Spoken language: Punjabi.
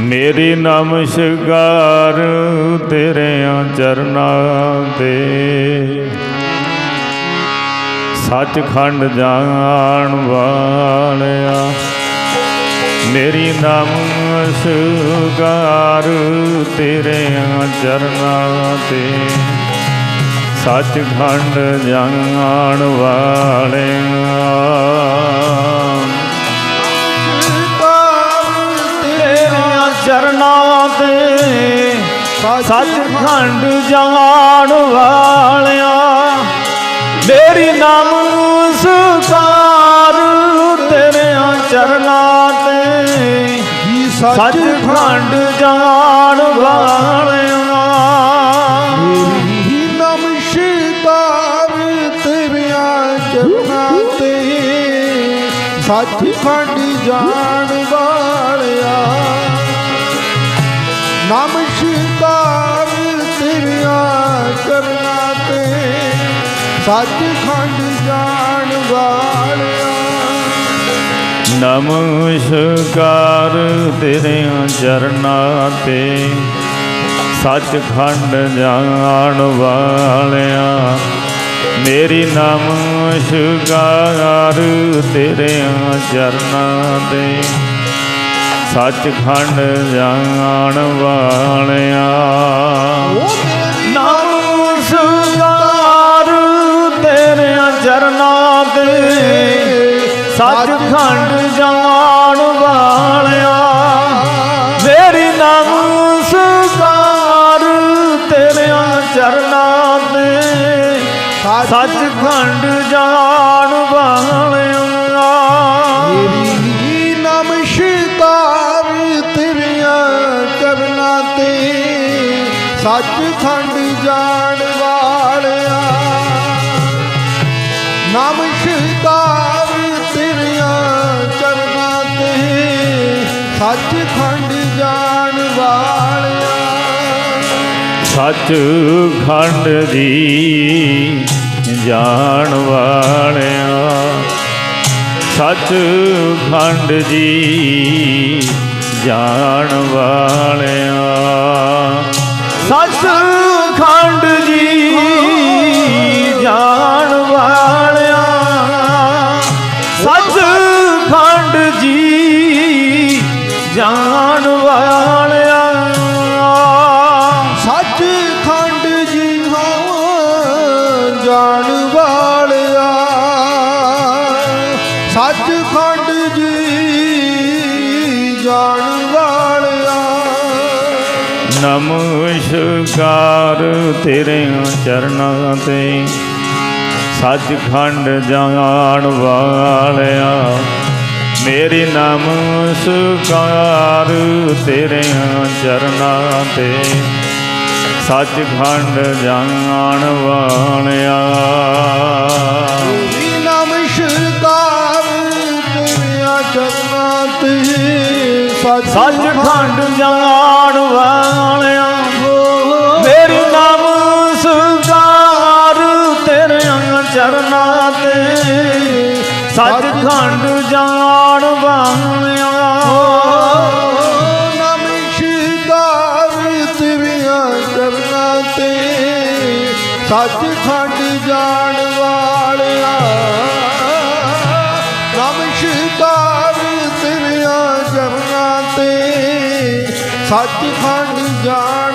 ਮੇਰੀ ਨਮਸਕਾਰ ਤੇਰਿਆਂ ਚਰਨਾਂ ਤੇ। ਸੱਚਖੰਡ ਜਾਣ ਵਾਲਿਆ। ਮੇਰੀ ਨਮਸਕਾਰ ਤੇਰਿਆਂ ਚਰਨਾਂ ਤੇ। ਸੱਚਖੰਡ ਜਾਣ ਵਾਲਿਆ। ਤੇਰਿਆਂ ਚਰਨਾਂ ਤੇ ਸੱਚਖੰਡ ਜਾਣ ਵਾਲਿਆ, ਮੇਰੀ ਨਮਸਕਾਰ ਤੇਰਿਆਂ ਚਰਨਾਂ ਤੇ ਸੱਚਖੰਡ ਜਾਣ ਵਾਲਿਆ। ਮੇਰੀ ਨਮਸਕਾਰ ਤੇਰੀਆਂ ਚਰਨਾਂ ਤੇ ਸੱਚਖੰਡ ਜਾਣ ਵਾਲਿਆ ਨਮਸਕਾਰ ਤੇਰੀਆਂ ਚਰਨਾਂ ਤੇ ਸੱਚਖੰਡ ਜਾਣ ਵਾਲਿਆ। ਨਮਸਕਾਰ ਤੇਰਿਆਂ ਚਰਨਾਂ ਤੇ ਸੱਚਖੰਡ ਜਾਣ ਵਾਲਿਆ। ਮੇਰੀ ਨਮਸਕਾਰ ਤੇਰਿਆਂ ਚਰਨਾਂ ਤੇ ਸੱਚਖੰਡ ਜਾਣ ਵਾਲਿਆ। ਨਮਸਕਾਰ ਤੇਰਿਆਂ ਚਰਨਾਂ ਤੇ। ਸੱਚਖੰਡ ਜਾਣ ਵਾਲਿਆ। ਮੇਰੀ ਨਮਸਕਾਰ ਤੇਰਿਆਂ ਚਰਨਾਂ ਤੇ। ਸੱਚਖੰਡ ਜਾਣ ਸੱਚਖੰਡ ਜਾਣ ਵਾਲਿਆ ਨਮਸਕਾਰ ਤੇਰੀਆਂ ਚਰਨਾਂ ਤੇ ਸੱਚਖੰਡ ਜਾਣ ਵਾਲਿਆ। ਸੱਚ ਖੰਡ ਦੀ ਜਾਣ ਵਾਲਿਆ, ਸੱਚ ਖੰਡ ਜੀ ਜਾਣ ਵਾਲਿਆ। ਸੱਸ ਖੰਡ ਜੀ ਜਾਣ ਵਾਲਿਆ। ਸੱਸ ਖੰਡ ਜੀ ਜਾਣ ਵਾਲਿਆ। ਸੱਚਖੰਡ ਜੀ ਹਾਂ ਜਾਣ ਵਾਲਿਆ। ਸੱਚ ਖੰਡ ਜੀ ਜਾਣ ਵਾਲਿਆ। ਨਮਸਕਾਰ ਤੇਰੇ ਚਰਨਾਂ ਤੇ। ਸੱਚਖੰਡ ਜਾਣ ਵਾਲਿਆ, ਮੇਰੀ ਨਮਸਕਾਰ ਤੇਰਿਆਂ ਚਰਨਾਂ ਤੇ। ਸੱਚਖੰਡ ਜਾਣ ਵਾਲਿਆ। ਮੇਰੀ ਨਮਸਕਾਰ ਤੇਰੀਆਂ ਚਰਨਾਂ ਤੇ। ਸੱਚਖੰਡ ਜਾਣ ਵਾਲਿਆ ਮੇਰੀ ਨਮਸਕਾਰ ਤੇਰਿਆਂ ਚਰਨਾਂ ਤੇ। ਸੱਚਖੰਡ ਜਾਣ ਵਾਲਿਆ ਨਮਸਕਾਰ ਤੇਰੀਆਂ ਚਰਨਾਂ ਤੇ। ਸੱਚਖੰਡ ਜਾਣ ਵਾਲਿਆ ਸੱਚਖੰਡ ਜਾਣ